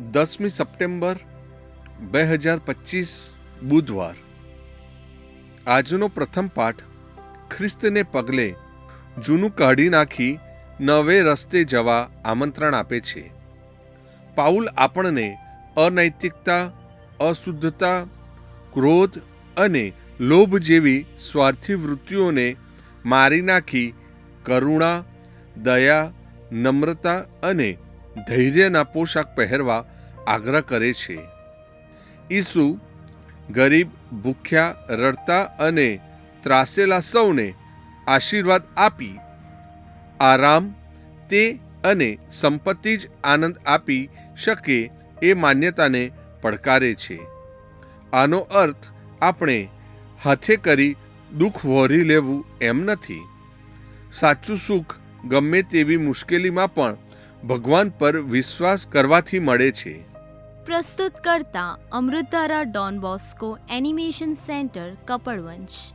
દસમી સપ્ટેમ્બર બે હજાર પચીસ બુધવાર. આજનો પ્રથમ પાઠ ખ્રિસ્તને પગલે જૂનું કાઢી નાખી નવે રસ્તે જવા આમંત્રણ આપે છે. પાઉલ આપણને અનૈતિકતા, અશુદ્ધતા, ક્રોધ અને લોભ જેવી સ્વાર્થી વૃત્તિઓને મારી નાખી કરુણા, દયા, નમ્રતા અને ધૈર્યના પોશાક પહેરવા આગ્રહ કરે છે. ઈસુ ગરીબ, ભૂખ્યા, રડતા અને ત્રાસેલા સૌને આશીર્વાદ આપી, આરામ, તે અને સંપત્તિ જ આનંદ આપી શકે એ માન્યતાને પડકારે છે. આનો અર્થ આપણે હાથે કરી દુઃખ વહોરી લેવું એમ નથી. સાચું સુખ ગમે તેવી મુશ્કેલીમાં પણ ભગવાન પર વિશ્વાસ કરવાથી મળે છે. પ્રસ્તુત કરતા Amritdhara Don Bosco animation centre Kapadvanj.